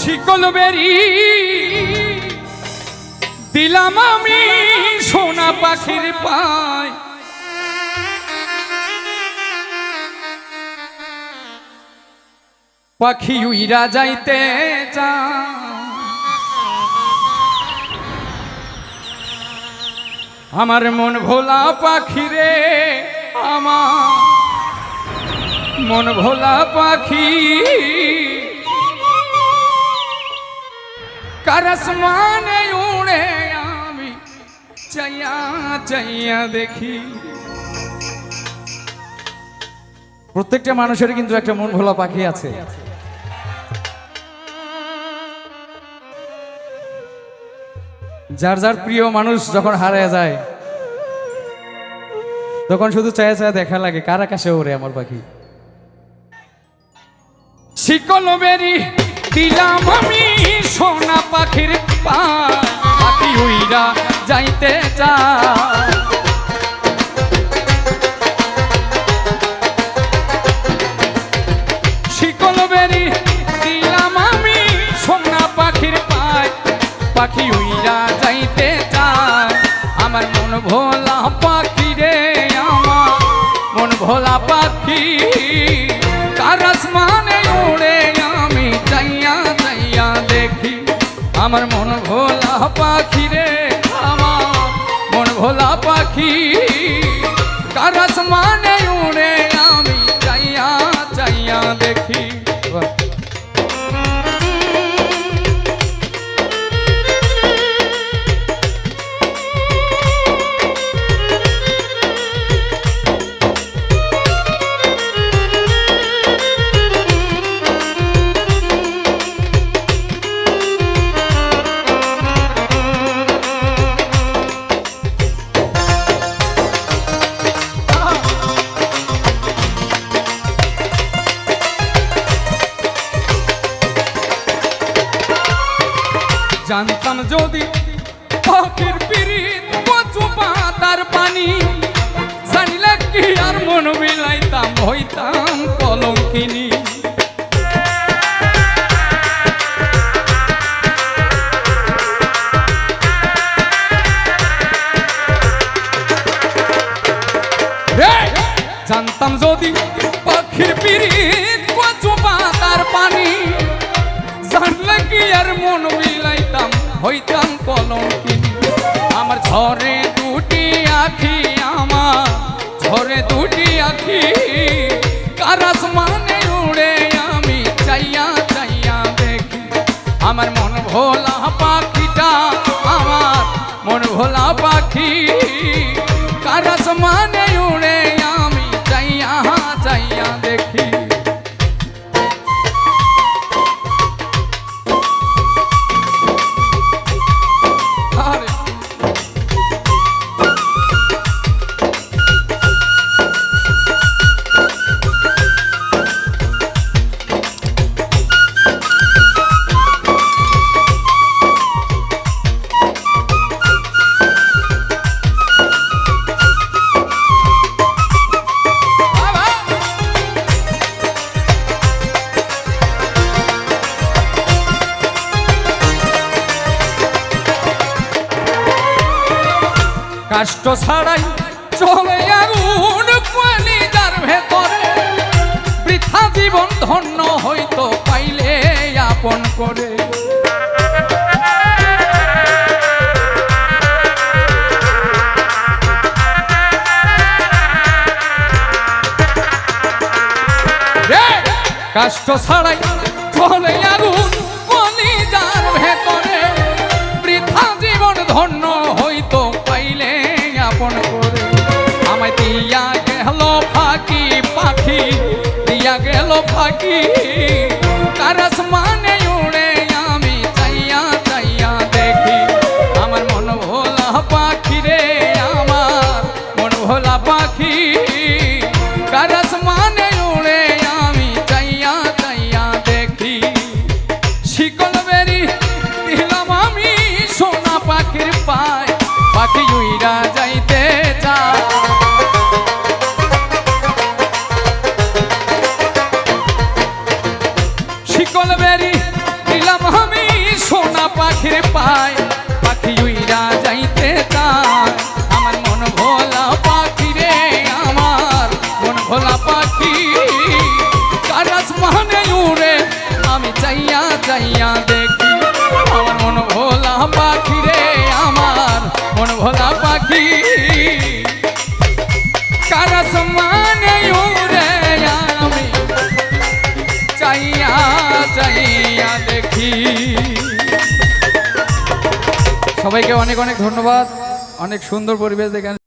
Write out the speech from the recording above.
শিকল বেরি। দিলাম আমি সোনা পাখির পায়। পাখি উইরা যাইতে চা আমার মন ভোলা পাখি রে আমার। মন ভোলা পাখি করসমানে উড়ে আমি চাইয়া চাইয়া দেখি প্রত্যেকটা মানুষের কিন্তু একটা মন ভোলা পাখি আছে। যার যার প্রিয় মানুষ যখন হারিয়ে যায় তখন শুধু চায়া চায়া দেখা লাগে কার আকাশে ওরে আমার পাখি? শিকল বেরি দিলাম আমি সোনা পাখির পা পাখি উইরা যাইতে চা আমি সোনা পাখির পায় পাখি উইরা যাইতে চায়। আমার মন ভোলা আমার মন ভোলা পাখি রে, আমার মন ভোলা পাখি। কার মানে উড়ে আমি চাইয়া চাইয়া দেখি। জানতাম যদি পাখির পিরিত কচু পাতার পানি, জানিলে কি আর মন বিলাইতাম হইতাম কলঙ্কিনী! জানতাম যদি পাখির পিরিত কচু পাতার পানি, জানলে কি আর মন বিলাইতাম হইতাম কলঙ্কিনী আমার ঝরে দুটি আখি, আমার ঝরে দুটি আখি। কারাস মানে উড়ে আমি চাইয়া চাইয়া দেখি। আমার মন ভোলা পাখিটা কাষ্ট ছাড়াই চলে আগুন কলিজার ভেতরে। বৃথা জীবন ধন্য হইতো পাইলে আপন করে! কাষ্ট ছাড়াই চলে আগুন কলিজার ভেতরে। বৃথা জীবন ধন্য হইতো দিয়া গেল ফাঁকি পাখি, দিয়া গেল ফাঁকি। কারাস মানে উড়ে আমি চাইয়া চাইয়া দেখি। আমার মন ভোলা পাখি রে আমার, মন ভোলা পাখি। কারাস মানে চাইয়া চাইয়া দেখি, আমার মন ভোলা পাখি রে আমার মন ভোলা পাখি। কারাস মানে উড়ে আমি চাইয়া চাইয়া দেখি। সবাইকে অনেক অনেক ধন্যবাদ, অনেক সুন্দর পরিবেশ দেখেন।